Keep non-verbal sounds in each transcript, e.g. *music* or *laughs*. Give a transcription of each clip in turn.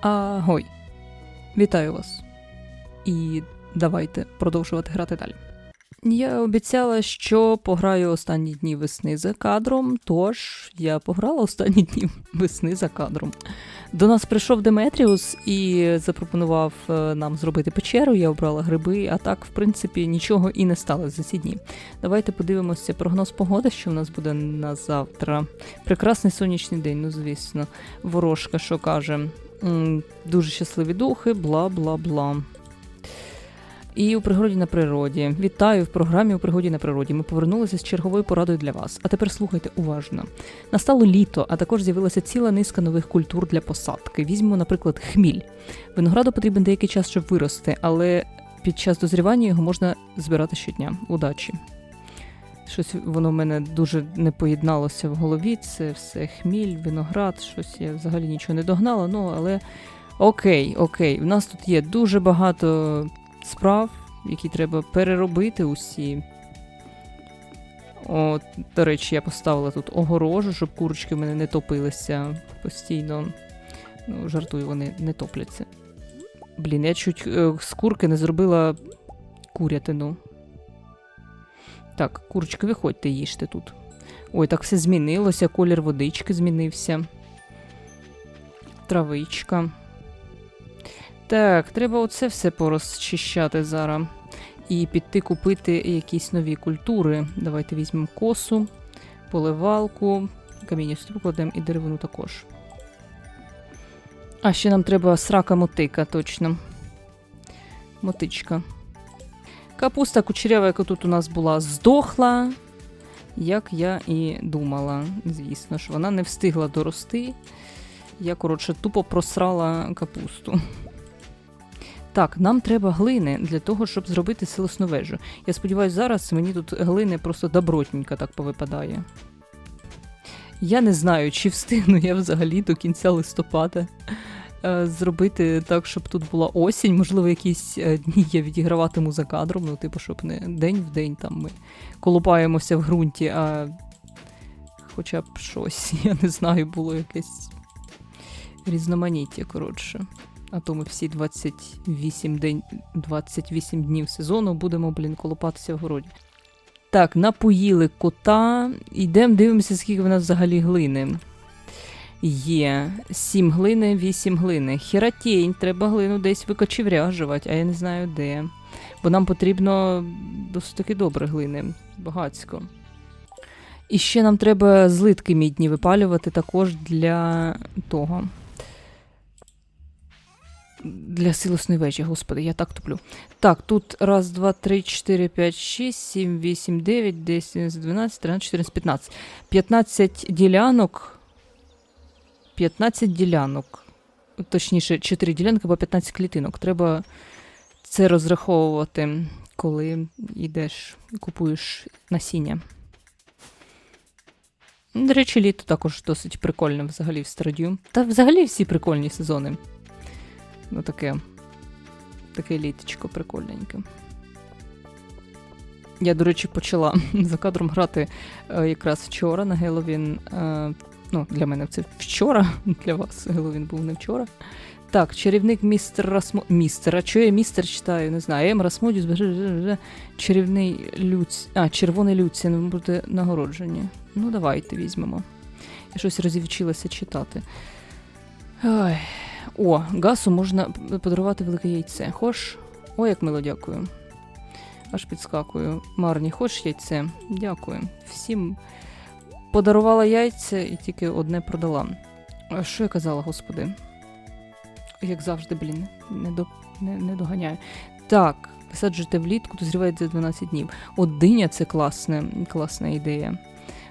Агой! Вітаю вас. І давайте продовжувати грати далі. Я обіцяла, що пограю останні дні весни за кадром, тож я пограла останні дні весни за кадром. До нас прийшов Деметріус і запропонував е, нам зробити печеру. Я обрала гриби, а так, в принципі, нічого і не сталося за ці дні. Давайте подивимося прогноз погоди, що в нас буде на завтра. Прекрасний сонячний день, ну звісно. Ворожка, що каже. Дуже щасливі духи, бла бла бла. І у пригоді на природі. Вітаю в програмі у пригоді на природі. Ми повернулися з черговою порадою для вас. А тепер слухайте уважно. Настало літо, а також з'явилася ціла низка нових культур для посадки. Візьмемо, наприклад, хміль. Винограду потрібен деякий час, щоб вирости, але під час дозрівання його можна збирати щодня. Удачі! Щось воно в мене дуже не поєдналося в голові. Це все хміль, виноград, щось я взагалі нічого не догнала. Ну, але окей, окей. У нас тут є дуже багато справ, які треба переробити усі. От, до речі, я поставила тут огорожу, щоб курочки в мене не топилися постійно. Ну, жартую, вони не топляться. Блін, я чуть е, з курки не зробила курятину. Так, курочки, виходьте, їжте тут. Ой, так все змінилося, колір водички змінився. Травичка. Так, треба оце все порозчищати зараз. І піти купити якісь нові культури. Давайте візьмемо косу, поливалку, каміння сюди покладемо і деревину також. А ще нам треба срака мотика, точно. Мотичка. Капуста кучерява, яка тут у нас була, здохла, як я і думала. Звісно ж, вона не встигла дорости. Я, коротше, тупо просрала капусту. Так, нам треба глини для того, щоб зробити силосну вежу. Я сподіваюся, зараз мені тут глини просто добротненько так повипадає. Я не знаю, чи встигну я взагалі до кінця листопада е, зробити так, щоб тут була осінь. Можливо, якісь е, дні я відіграватиму за кадром, ну, типу, щоб не день в день там ми колупаємося в ґрунті, а хоча б щось, *laughs* я не знаю, було якесь різноманіття, коротше. А то ми всі 28, день, 28 днів сезону будемо, блін, колупатися в городі. Так, напоїли кота. Йдемо, дивимося, скільки в нас взагалі глини. Є 7 глини, 8 глини. Хератєнь, треба глину десь викочевряжувати, а я не знаю де. Бо нам потрібно досить таки добре глини, багацько. І ще нам треба злитки мідні випалювати також для того. Для силосної вежі, господи, я так туплю. Так, тут раз, два, три, чотири, п'ять, шість, сім, вісім, дев'ять, десять, дванадцять, тринадцять, чотирнадцять, п'ятнадцять. П'ятнадцять ділянок. 15 ділянок. Точніше, 4 ділянки або 15 клітинок. Треба це розраховувати, коли йдеш і купуєш насіння. До речі, літо також досить прикольне взагалі в Стародю. Та взагалі всі прикольні сезони. Ну, таке. Таке літочко прикольненьке. Я, до речі, почала *laughs* за кадром грати е, якраз вчора на Геловін. Е, ну, для мене це вчора, *laughs* для вас Геловін був не вчора. Так, чарівник містер Расмо... Містер, чого я містер читаю? Не знаю. Ем Расмодіус, чарівний люц. А, червоний люцін буде нагороджені. Ну, давайте візьмемо. Я щось розівчилася читати. Ой. О, гасу можна подарувати велике яйце. Хош? О, як мило дякую. Аж підскакую. Марні, хоч яйце? Дякую. Всім подарувала яйця і тільки одне продала. А що я казала, господи? Як завжди, блін, не, до, не, не доганяю. Так, висаджуйте влітку, дозрівають за 12 днів. От диня це класне, класна ідея.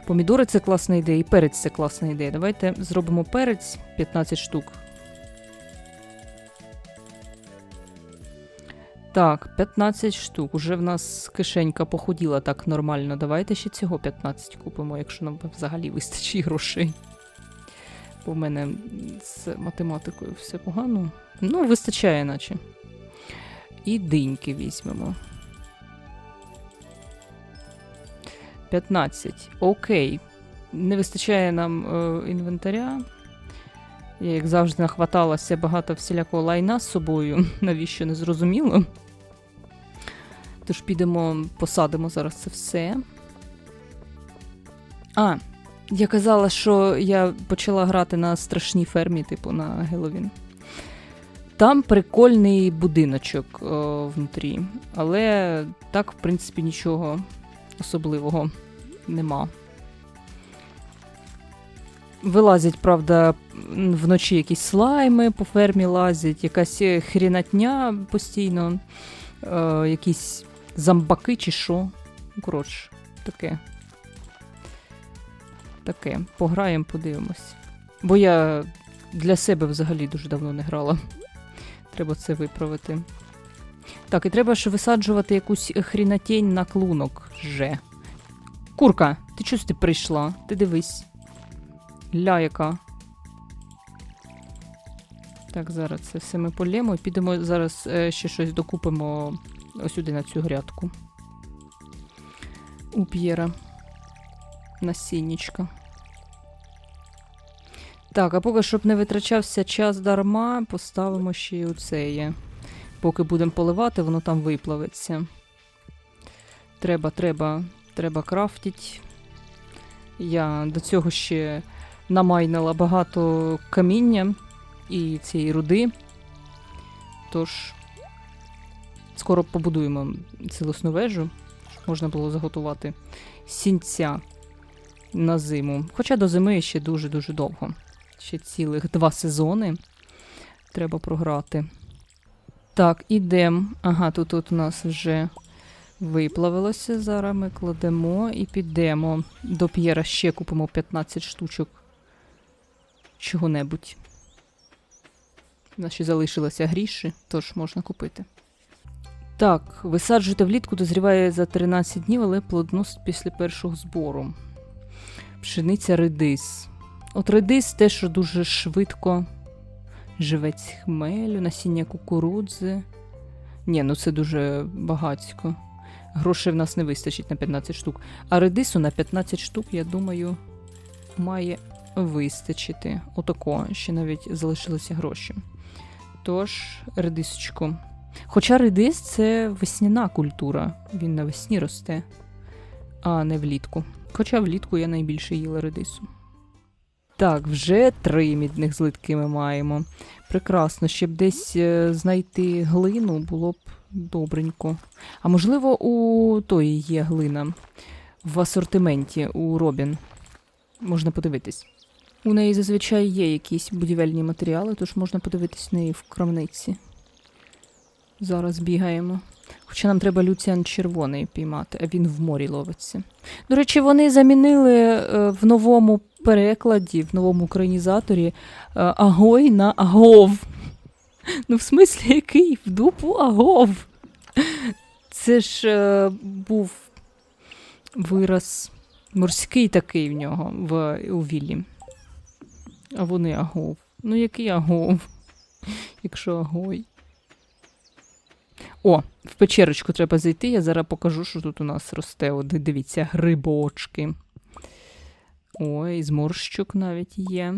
Помідори це класна ідея, і перець це класна ідея. Давайте зробимо перець 15 штук. Так, 15 штук. Уже в нас кишенька походіла так нормально. Давайте ще цього 15 купимо, якщо нам взагалі вистачить грошей. Бо в мене з математикою все погано. Ну, вистачає, наче. І диньки візьмемо. 15. Окей. Не вистачає нам е, інвентаря. Я, як завжди, нахваталася багато всілякого лайна з собою, *laughs* навіщо не зрозуміло. Тож підемо, посадимо зараз це все. А, я казала, що я почала грати на страшній фермі, типу на Геловін. Там прикольний будиночок о, внутрі, але так, в принципі, нічого особливого нема. Вилазять, правда, вночі якісь слайми по фермі лазять, якась е, хрінатня постійно, е, якісь замбаки чи що. Ну, Коротше, таке. Таке. Пограємо, подивимось. Бо я для себе взагалі дуже давно не грала. Треба це виправити. Так, і треба ж висаджувати якусь хрінатень на клунок же. Курка, ти чого ти прийшла? Ти дивись. Ля яка. Так, зараз це все ми полємо підемо зараз е, ще щось докупимо ось сюди на цю грядку. У П'єра. Насіннічка. Так, а поки щоб не витрачався час дарма, поставимо ще й оце є. Поки будемо поливати, воно там виплавиться. Треба, треба, треба крафтить. Я до цього ще намайнила багато каміння і цієї руди. Тож, скоро побудуємо цілісну вежу, щоб можна було заготувати сінця на зиму. Хоча до зими ще дуже-дуже довго. Ще цілих два сезони треба програти. Так, ідемо. Ага, тут, тут у нас вже виплавилося. Зараз ми кладемо і підемо. До П'єра ще купимо 15 штучок чого-небудь. У нас ще залишилося гріші, тож можна купити. Так, висаджуйте влітку, дозріває за 13 днів, але плодоносить після першого збору. Пшениця редис. От редис те, що дуже швидко. Живець хмелю, насіння кукурудзи. Ні, ну це дуже багатько. Грошей в нас не вистачить на 15 штук. А редису на 15 штук, я думаю, має вистачити. Отако, ще навіть залишилися гроші. Тож, редисочку. Хоча редис це весняна культура, він навесні росте, а не влітку. Хоча влітку я найбільше їла редису. Так, вже три мідних злитки ми маємо. Прекрасно, щоб десь е, знайти глину було б добренько. А можливо, у тої є глина в асортименті у Робін. Можна подивитись. У неї зазвичай є якісь будівельні матеріали, тож можна подивитись в неї в крамниці. Зараз бігаємо. Хоча нам треба Люціан червоний піймати, а він в морі ловиться. До речі, вони замінили е, в новому перекладі, в новому українізаторі е, Агой на Агов. Ну, в смислі, який? В дупу Агов. Це ж е, був вираз морський такий в нього в, у Віллі. А вони Агов. Ну, який Агов? Якщо Агой. О, в печерочку треба зайти. Я зараз покажу, що тут у нас росте. От, дивіться, грибочки. Ой, зморщик навіть є.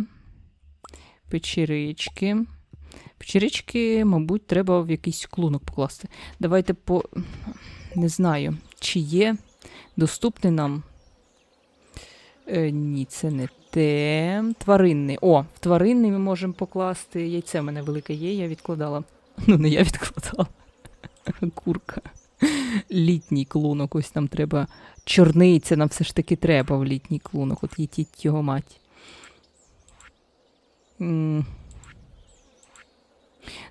Печерички. Печерички, мабуть, треба в якийсь клунок покласти. Давайте по. Не знаю, чи є доступний нам. Е, ні, це не те. Тваринний. О, в тваринний ми можемо покласти. Яйце в мене велике є, я відкладала. *laughs* Ну, не я відкладала. Курка. Літній клунок, ось нам треба. Чорниця нам все ж таки треба в літній клунок. От їтіть його мать.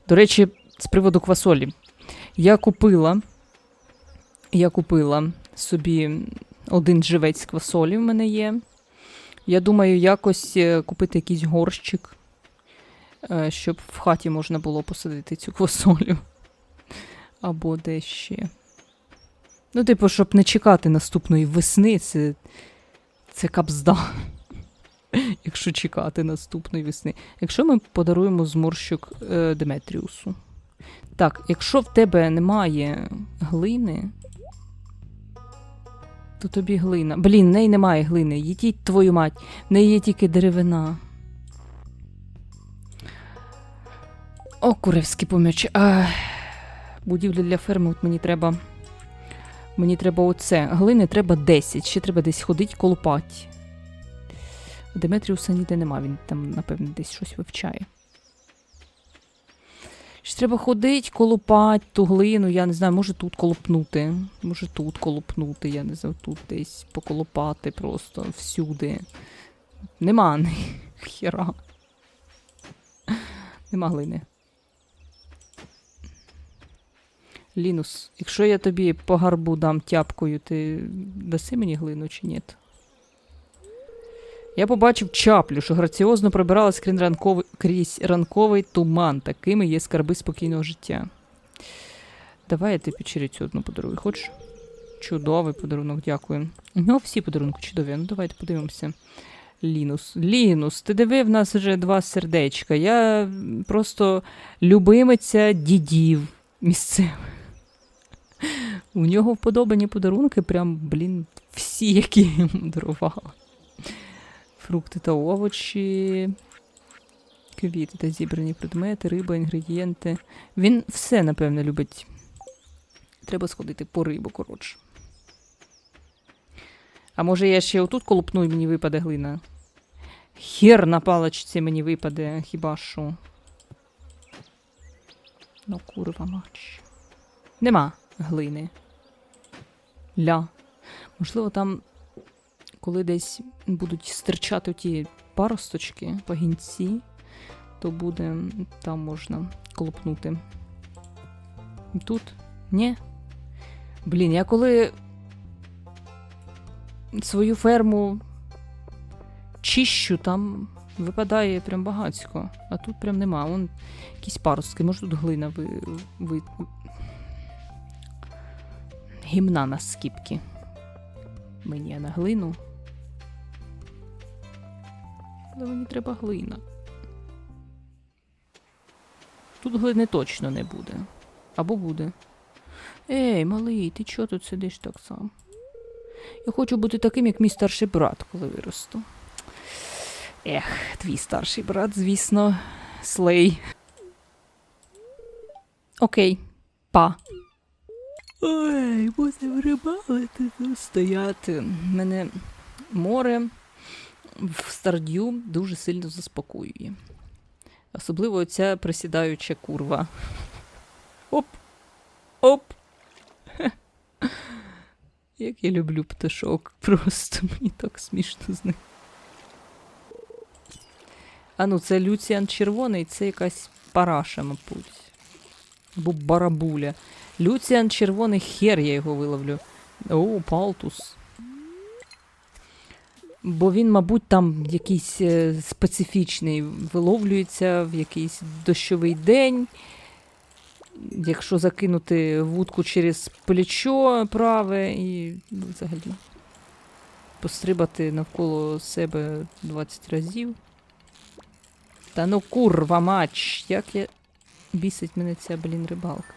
До речі, з приводу квасолі. Я купила. Я купила собі один живець квасолі в мене є. Я думаю, якось е, купити якийсь горщик, е, щоб в хаті можна було посадити цю квасолю. Або де ще. Ну, типу, щоб не чекати наступної весни, це, це капзда. *laughs* Якщо чекати наступної весни. Якщо ми подаруємо зморщик е, Деметріусу. Так, якщо в тебе немає глини, то тобі глина. Блін, в неї немає глини. Їдіть твою мать. В неї є тільки деревина. О, куревський поміч. Ах. Будівля для ферми, от мені треба. Мені треба оце. Глини треба 10. Ще треба десь ходить колупать. Деметріуса ніде нема, він там, напевно, десь щось вивчає. Ще треба ходить, колупать ту глину, я не знаю, може тут колупнути. Може тут колупнути, я не знаю, тут десь поколупати просто всюди. Нема *laughs* хіра. Нема глини. Лінус, якщо я тобі по гарбу дам тяпкою, ти даси мені глину чи ні? Я побачив чаплю, що граціозно пробиралась крізь ранковий, крізь ранковий туман. Такими є скарби спокійного життя. Давай я тобі черецю одну подарую. Хочеш? Чудовий подарунок, дякую. У нього всі подарунки чудові. Ну давайте подивимося. Лінус. Лінус, ти диви, в нас вже два сердечка. Я просто любимиця дідів місцевих. У нього вподобані подарунки, прям, блін, всі, які йому дарувала. Фрукти та овочі, квіти та зібрані предмети, риба, інгредієнти. Він все, напевно, любить. Треба сходити по рибу, коротше. А може я ще отут колупну і мені випаде глина? Хер на паличці мені випаде, хіба що. Ну, курва мач. Нема глини. Ля. Можливо, там, коли десь будуть стирчати ті паросточки, пагінці, то буде там можна колупнути. Тут? Ні? Блін, я коли свою ферму чищу, там випадає прям багацько. А тут прям нема. Вон якісь паростки, може тут глина ви, ви... Гімна на скіпки. Мені на глину. Але мені треба глина. Тут глини точно не буде. Або буде. Ей, малий, ти чого тут сидиш так сам? Я хочу бути таким, як мій старший брат, коли виросту. Ех, твій старший брат, звісно, слей. Окей, па. Ой, будемо рибалити стояти. Мене море в стардю дуже сильно заспокоює. Особливо ця присідаюча курва. Оп! Оп! *laughs* Як я люблю пташок, просто мені так смішно з них. А ну, це Люціан червоний, це якась параша, мабуть. Або барабуля. Люціан червоний хер, я його виловлю. О, палтус. Бо він, мабуть, там якийсь е, специфічний виловлюється в якийсь дощовий день. Якщо закинути вудку через плечо праве і ну, взагалі пострибати навколо себе 20 разів. Та ну курва мач, як я. Бісить мене ця, блін, рибалка.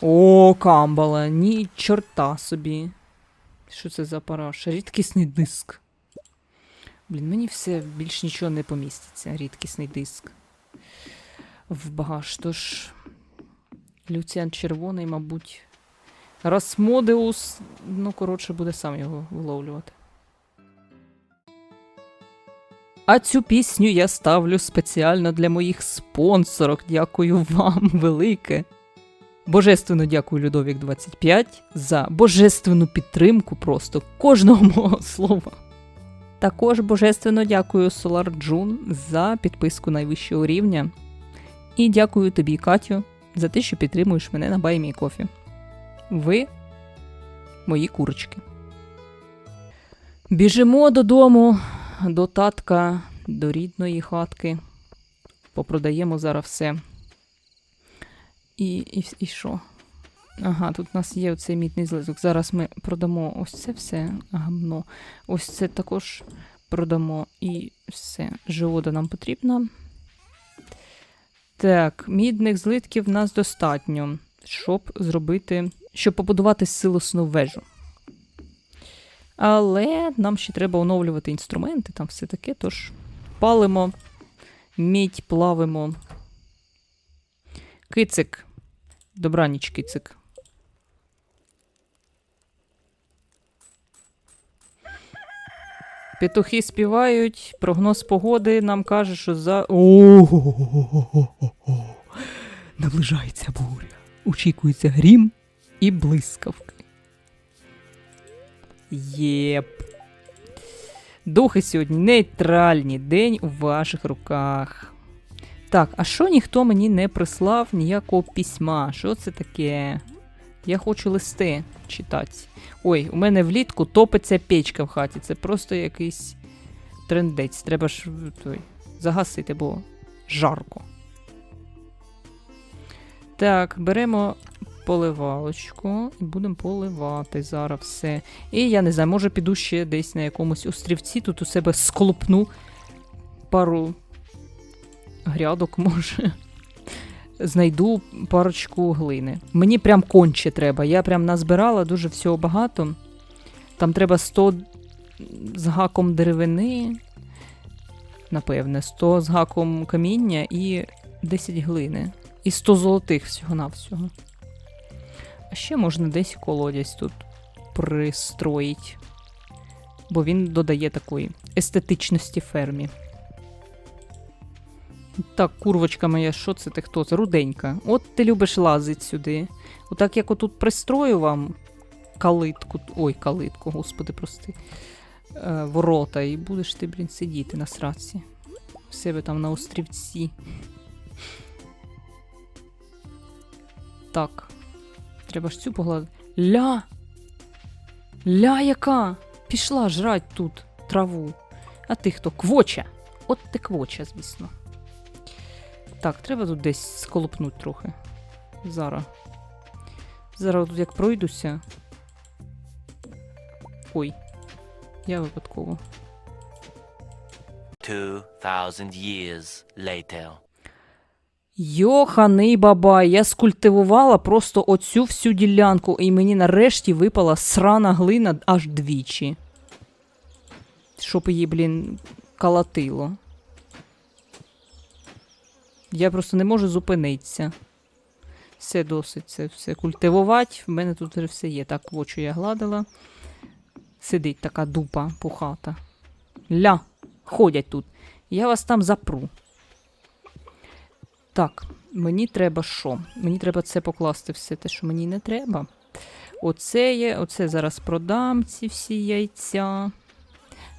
О, камбала, ні чорта собі. Що це за параша? Рідкісний диск. Блін, мені все більш нічого не поміститься. Рідкісний диск. В багаж. Тож. Люціан червоний, мабуть. Расмодеус, ну, коротше, буде сам його виловлювати. А цю пісню я ставлю спеціально для моїх спонсорок. Дякую вам *laughs* велике. Божественно дякую Людовік 25 за божественну підтримку просто кожного мого *laughs* слова. Також божественно дякую Solar June за підписку найвищого рівня. І дякую тобі, Катю, за те, що підтримуєш мене на Баймі Кофі. Ви мої курочки. Біжимо додому, до татка, до рідної хатки. Попродаємо зараз все. І, і, і що? Ага, тут у нас є оцей мідний злизок. Зараз ми продамо ось це все гамно. Ось це також продамо і все. Жиода нам потрібна. Так, мідних злитків в нас достатньо, щоб зробити, щоб побудувати силосну вежу. Але нам ще треба оновлювати інструменти, там все таке, тож палимо, мідь плавимо Кицик. Добраніч, кицик. Петухи співають, прогноз погоди нам каже, що за. О-о-о-о-о-о. Наближається буря. Очікується грім і блискавки. Єп. Духи сьогодні нейтральні. День у ваших руках. Так, а що ніхто мені не прислав ніякого письма? Що це таке? Я хочу листи читати. Ой, у мене влітку топиться печка в хаті. Це просто якийсь трендець. Треба ж той, загасити, бо жарко. Так, беремо поливалочку і будемо поливати зараз все. І я не знаю, може піду ще десь на якомусь острівці, тут у себе склопну пару грядок, може. Знайду парочку глини. Мені прям конче треба. Я прям назбирала дуже всього багато. Там треба 100 з гаком деревини. Напевне, 100 з гаком каміння і 10 глини. І 100 золотих всього-навсього. А ще можна десь колодязь тут пристроїть. Бо він додає такої естетичності фермі. Так, курвочка моя, що це ти хто? Це руденька. От ти любиш лазить сюди. Отак як отут пристрою вам калитку. Ой, калитку, господи, прости. Е, ворота, і будеш ти, блін, сидіти на сраці. В себе там на острівці. Так. Треба ж цю погладити. Ля! Ля яка! Пішла жрать тут траву. А ти хто? Квоча! От ти квоча, звісно. Так, треба тут десь сколопнути трохи. Зараз. Зараз тут як пройдуся. Ой. Я випадково. 2,000 years later. Йоханий бабай, я скультивувала просто оцю всю ділянку, і мені нарешті випала срана глина аж двічі. Щоб її, блін, калатило. Я просто не можу зупинитися. Все досить, це все культивувати. В мене тут вже все є. Так, в очі я гладила. Сидить така дупа пухата. Ля, ходять тут. Я вас там запру. Так, мені треба що? Мені треба це покласти все те, що мені не треба. Оце є, оце зараз продам ці всі яйця.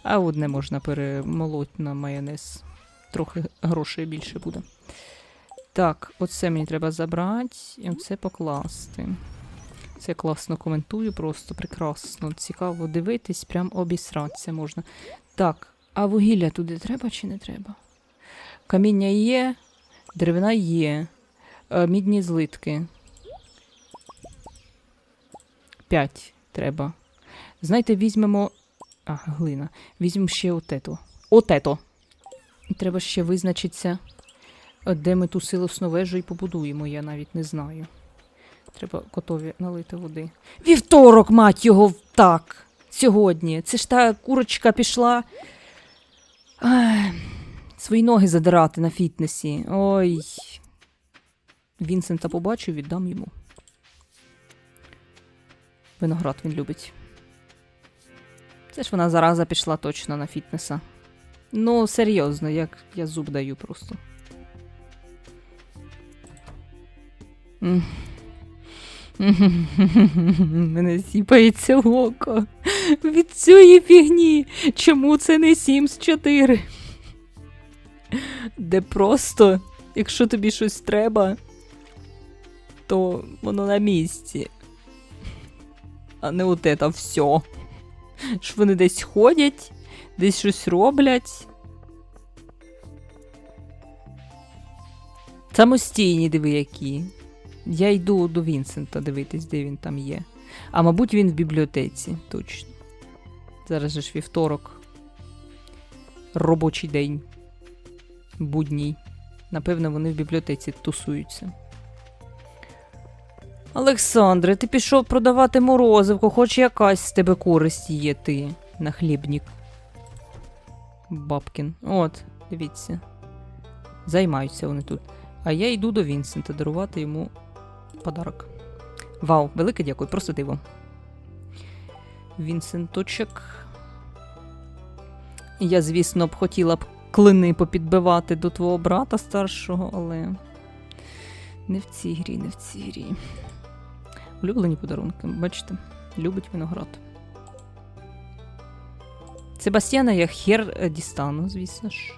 А одне можна перемолоть на майонез. Трохи грошей більше буде. Так, оце мені треба забрати і оце покласти. Це класно коментую, просто прекрасно. Цікаво дивитись, прям обісратися можна. Так, а вугілля туди треба чи не треба? Каміння є, деревина є, е, мідні злитки. П'ять треба. Знаєте, візьмемо. А, глина. Візьмемо ще отето. Отето. Треба ще визначитися, е, де ми ту силосну вежу і побудуємо, я навіть не знаю. Треба котові налити води. Вівторок, мать його, так. Сьогодні. Це ж та курочка пішла. Ай, свої ноги задирати на фітнесі. Ой. Вінсента побачу, віддам йому. Виноград він любить. Це ж вона зараза пішла точно на фітнеса. Ну, серйозно, як я зуб даю просто. Мене сіпається око. Від цієї фігні. Чому це не Sims 4? Де просто, якщо тобі щось треба, то воно на місці. А не от це все. Що вони десь ходять, десь щось роблять. Самостійні диви які. Я йду до Вінсента дивитись, де він там є. А мабуть, він в бібліотеці, точно. Зараз же ж вівторок. Робочий день. Будній. Напевно, вони в бібліотеці тусуються. Олександре, ти пішов продавати морозивку, хоч якась з тебе користь є ти, нахлібнік. Бабкін. От, дивіться. Займаються вони тут. А я йду до Вінсента дарувати йому подарок. Вау, велике дякую, просто диво. Вінсенточок. Я, звісно, б хотіла б клини попідбивати до твого брата старшого, але не в цій грі, не в цій грі. Улюблені подарунки, бачите, любить виноград. Себастьяна я хер е, дістану, звісно ж.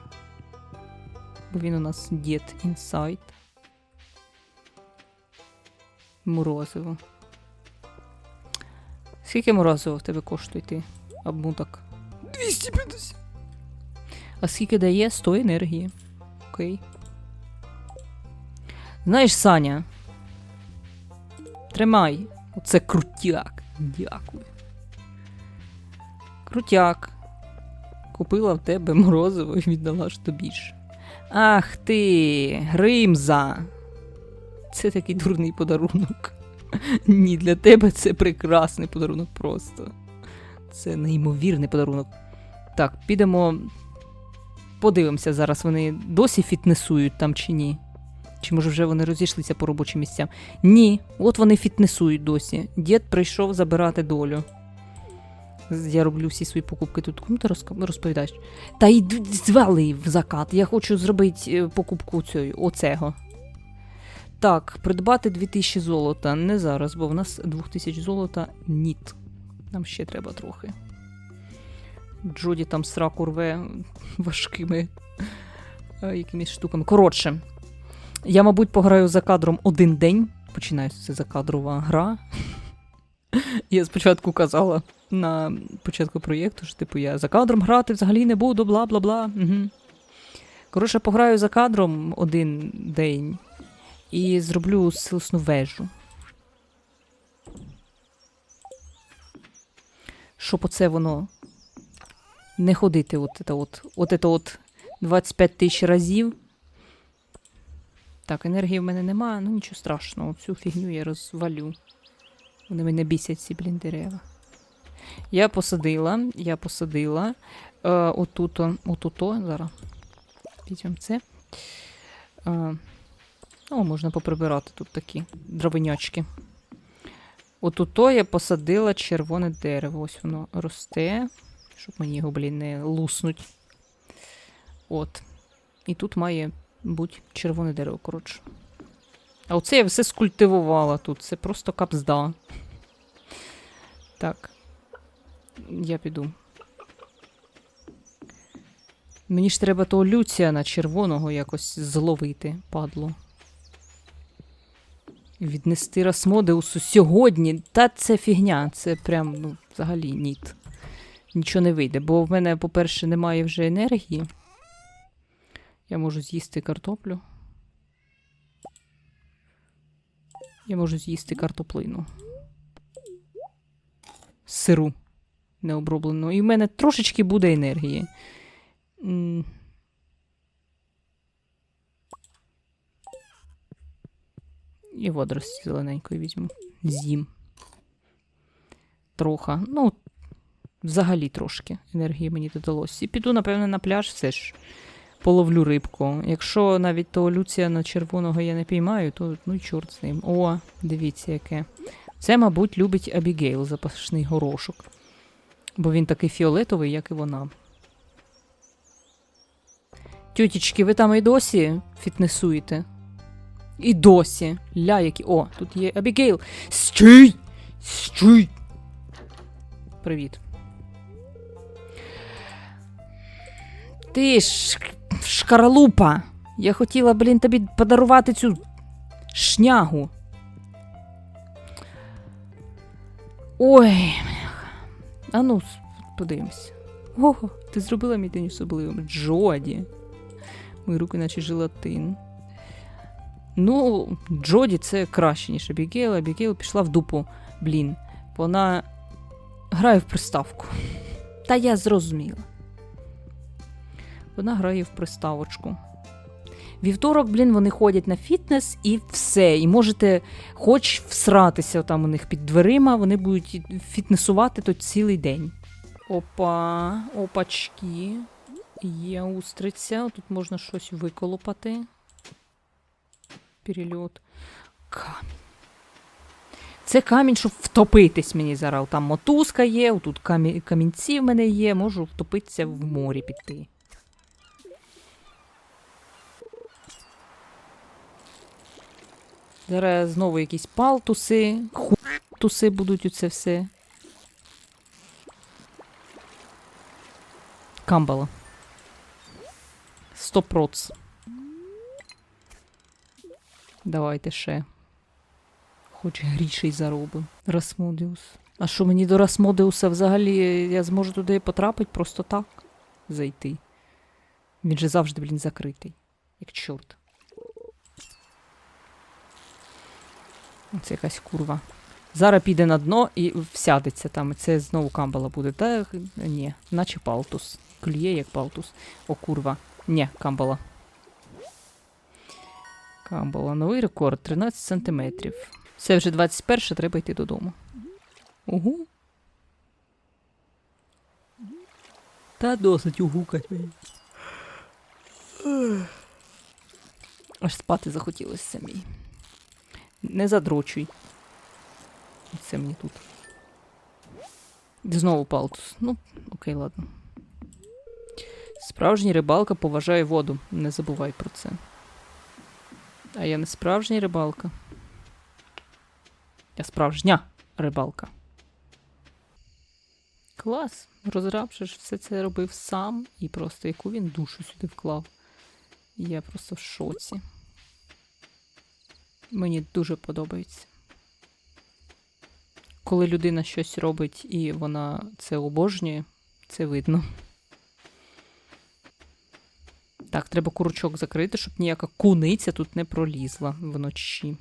Бо він у нас дід інсайт. Морозиво. Скільки морозиво в тебе коштує ти? Обмуток? 250. А скільки дає 100 енергії. Окей. Знаєш, Саня. Тримай. Оце крутяк. Дякую. Крутяк. Купила в тебе морозиво і віддала ж тобі ж. Ах ти, Гримза. Це такий дурний подарунок. Ні, для тебе це прекрасний подарунок просто. Це неймовірний подарунок. Так, підемо. Подивимося зараз, вони досі фітнесують там чи ні. Чи може вже вони розійшлися по робочим місцям? Ні, от вони фітнесують досі. Дід прийшов забирати долю. Я роблю всі свої покупки тут. Кому ти розповідаєш? Та йди звали в закат. Я хочу зробити е, покупку цього, оцего. Так, придбати 2000 золота. Не зараз, бо в нас 2000 золота ніт. Нам ще треба трохи. Джоді там сраку рве важкими е, якимись штуками. Коротше, я, мабуть, пограю за кадром один день. Починається закадрова гра. Я спочатку казала на початку проєкту, що типу я за кадром грати взагалі не буду, бла бла бла. Угу. Коротше, пограю за кадром один день і зроблю силосну вежу. Щоб оце воно не ходити от це от, от, це от 25 тисяч разів. Так, енергії в мене немає, ну нічого страшного, цю фігню я розвалю. Вони мене бісять, ці блін дерева. Я посадила, я посадила. Е, отуто, отуто, зараз. Візьмемо це. Е, о, можна поприбирати тут такі дровинячки. Отуто я посадила червоне дерево. Ось воно росте, щоб мені його, блін, не луснуть. От. І тут має бути червоне дерево, коротше. А оце я все скультивувала тут. Це просто капзда. Так. Я піду. Мені ж треба того Люціана червоного якось зловити, падло. Віднести Расмодеусу сьогодні. Та це фігня. Це прям, ну, взагалі ніт. Нічого не вийде, бо в мене, по-перше, немає вже енергії. Я можу з'їсти картоплю. Я можу з'їсти картоплину. Сиру необроблену. І в мене трошечки буде енергії. І водорості зелененької візьму. З'їм. Троха. Ну, взагалі трошки енергії мені додалося. І піду, напевно, на пляж все ж половлю рибку. Якщо навіть того Люціана червоного я не піймаю, то ну чорт з ним. О, дивіться, яке. Це, мабуть, любить Абігейл, запашний горошок. Бо він такий фіолетовий, як і вона. Тютічки, ви там і досі фітнесуєте? І досі. Ля які. О, тут є Абігейл. Стій! Стій! Привіт. Ти ж шкаралупа. Я хотіла, блін, тобі подарувати цю шнягу. Ой. А ну, подивимось. Ого, ти зробила мій день особливим. Джоді. Мої руки, наче желатин. Ну, Джоді це краще, ніж Абігейл. Абігейл пішла в дупу. Блін. Вона грає в приставку. Та я зрозуміла. Вона грає в приставочку. Вівторок, блін, вони ходять на фітнес і все. І можете хоч всратися там у них під дверима, вони будуть фітнесувати то цілий день. Опа, опачки. Є устриця. Тут можна щось виколопати. перельот. Камінь. Це камінь, щоб втопитись мені зараз. Там мотузка є, тут камінці в мене є, можу втопитися в морі піти. Зараз знову якісь палтуси, хутуси будуть оце все. Камбала. Сто проц. Давайте ще. Хоч гріший заробимо. Расмодіус. А що мені до Расмодіуса взагалі я зможу туди потрапити просто так зайти. Він же завжди, блін, закритий. Як чорт. Це якась курва. Зараз піде на дно і всядеться там. Це знову камбала буде. Та ні, наче палтус. Клює як палтус. О, курва. Ні, камбала. Камбала. Новий рекорд 13 сантиметрів. Це вже 21, треба йти додому. Угу. Та досить угукать мені. Аж спати захотілося самій. Не задрочуй. Це мені тут. Знову палтус. Ну, окей, ладно. Справжній рибалка поважає воду. Не забувай про це. А я не справжній рибалка. Я справжня рибалка. Клас. Розраб же ж все це робив сам і просто яку він душу сюди вклав. Я просто в шоці. Мені дуже подобається. Коли людина щось робить і вона це обожнює, це видно. Так, треба курочок закрити, щоб ніяка куниця тут не пролізла вночі.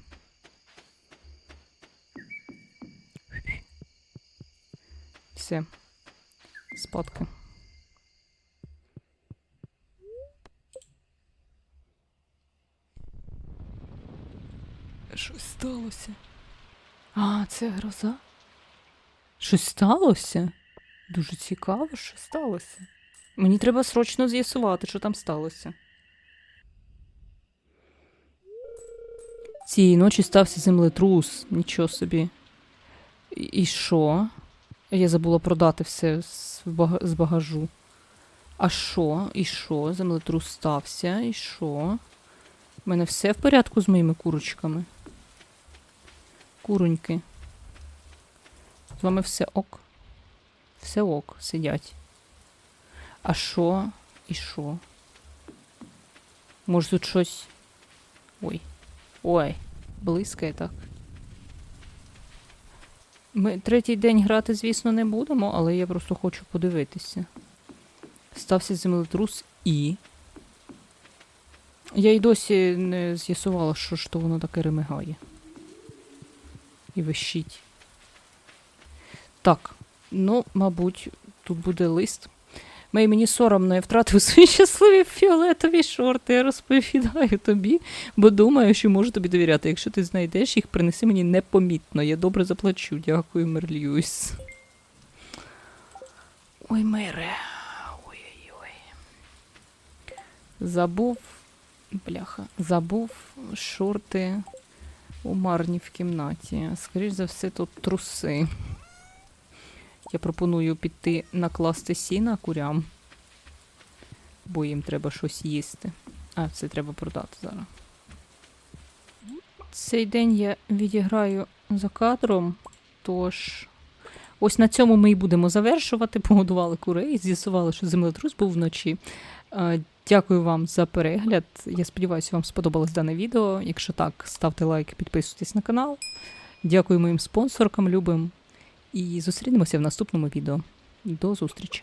Все. Спадки. Щось сталося. А, це гроза? Щось сталося? Дуже цікаво, що сталося. Мені треба срочно з'ясувати, що там сталося. Цієї ночі стався землетрус, нічого собі. І- І що? Я забула продати все з багажу. А що? І що? Землетрус стався, і що? У мене все в порядку з моїми курочками. Куроньки. З вами все ок. Все ок, сидять. А що? І що? Може тут щось. Ой. Ой, блискає так. Ми третій день грати, звісно, не будемо, але я просто хочу подивитися. Стався землетрус і. Я й досі не з'ясувала, що ж то воно таке ремигає. І вищить. Так, ну, мабуть, тут буде лист. Мей, мені соромно, я втратив свої щасливі фіолетові шорти. Я розповідаю тобі, бо думаю, що можу тобі довіряти. Якщо ти знайдеш їх, принеси мені непомітно. Я добре заплачу. Дякую, Мерльюіс. Ой, мере. Ой-ой-ой. Забув. Бляха. Забув шорти у Марні в кімнаті. Скоріш за все, тут труси. Я пропоную піти накласти сіна курям, бо їм треба щось їсти. А, це треба продати зараз. Цей день я відіграю за кадром, тож ось на цьому ми і будемо завершувати. Погодували курей, з'ясували, що землетрус був вночі. Дякую вам за перегляд. Я сподіваюся, вам сподобалось дане відео. Якщо так, ставте лайк, підписуйтесь на канал. Дякую моїм спонсоркам, любим. І зустрінемося в наступному відео. До зустрічі!